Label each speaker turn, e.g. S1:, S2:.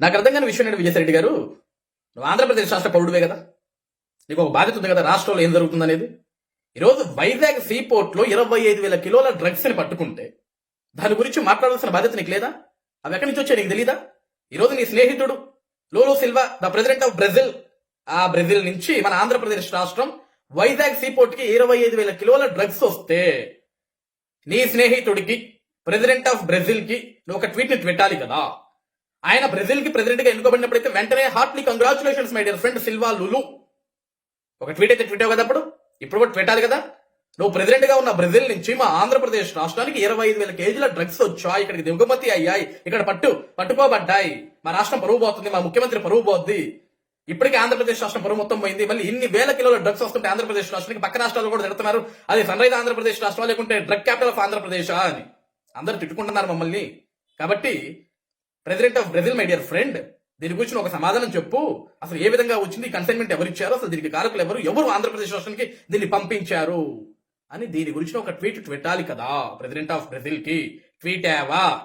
S1: నాకు అర్థం కాని విషయం ఏంటి విజయసాయి రెడ్డి గారు? నువ్వు ఆంధ్రప్రదేశ్ రాష్ట్ర పౌరుడివే కదా. నీకు ఒక బాధ్యత ఉంది కదా రాష్ట్రంలో ఏం జరుగుతుంది అనేది? ఈరోజు వైజాగ్ సీపోర్ట్లో లో ఇరవై ఐదు వేల కిలోల డ్రగ్స్ని పట్టుకుంటే దాని గురించి మాట్లాడాల్సిన బాధ్యత నీకు లేదా? అవి ఎక్కడి నుంచి వచ్చాయి నీకు తెలీదా? ఈరోజు నీ స్నేహితుడు Lula Silva the president of Brazil. ఆ బ్రెజిల్ నుంచి మన ఆంధ్రప్రదేశ్ రాష్ట్రం వైజాగ్ సీపోర్ట్కి ఇరవై ఐదు వేల కిలోల డ్రగ్స్ వస్తే నీ స్నేహితుడికి ప్రెసిడెంట్ ఆఫ్ బ్రెజిల్కి నువ్వు ఒక ట్వీట్ని పెట్టాలి కదా. ఆయన బ్రెజిల్కి ప్రెసిడెంట్గా ఎన్నుకోబడినప్పుడైతే వెంటనే heartly congratulations my dear friend Silva Lula. ఒక ట్వీట్ అయితే ట్వీట్ కదా అప్పుడు? ఇప్పుడు కూడా పెట్టాలి కదా? నువ్వు ప్రెసిడెంట్గా ఉన్న బ్రెజిల్ నుంచి మా ఆంధ్రప్రదేశ్ రాష్ట్రానికి ఇరవై ఐదు వేల కేజీల డ్రగ్స్ వచ్చాయి. ఇక్కడికి దిగుమతి అయ్యాయి. ఇక్కడ పట్టు పట్టుకోబడ్డాయి. మా రాష్ట్రం పరువు పోతుంది మా ముఖ్యమంత్రి పరువు పోద్ది. ఇప్పటికే ఆంధ్రప్రదేశ్ రాష్ట్రం పరువు మొత్తం పోయింది. మళ్ళీ ఇన్ని వేల కిలోల డ్రగ్స్ వస్తుంటే ఆంధ్రప్రదేశ్ రాష్ట్రానికి పక్క రాష్ట్రాలు కూడా తిడుతున్నారు. అది సన్ రైజ్ ఆంధ్రప్రదేశ్ రాష్ట్రం లేకుంటే డ్రగ్ క్యాపిటల్ ఆఫ్ ఆంధ్రప్రదేశ్ అని. అందరూ తిట్టుకుంటున్నారు మమ్మల్ని. కాబట్టి president of Brazil my dear friend దీని గురించి ఒక సమాధానం చెప్పు. అసలు ఏ విధంగా వచ్చింది? కన్సైన్మెంట్ ఎవరు ఇచ్చారు? అసలు దీనికి కారకులు ఎవరు? ఎవరు ఆంధ్రప్రదేశ్ రాష్ట్రానికి దీన్ని పంపించారు? అని దీని గురించి ఒక ట్వీట్ పెట్టాలి కదా ప్రెసిడెంట్ ఆఫ్ బ్రెజిల్కి. ట్వీట్ ఏవా?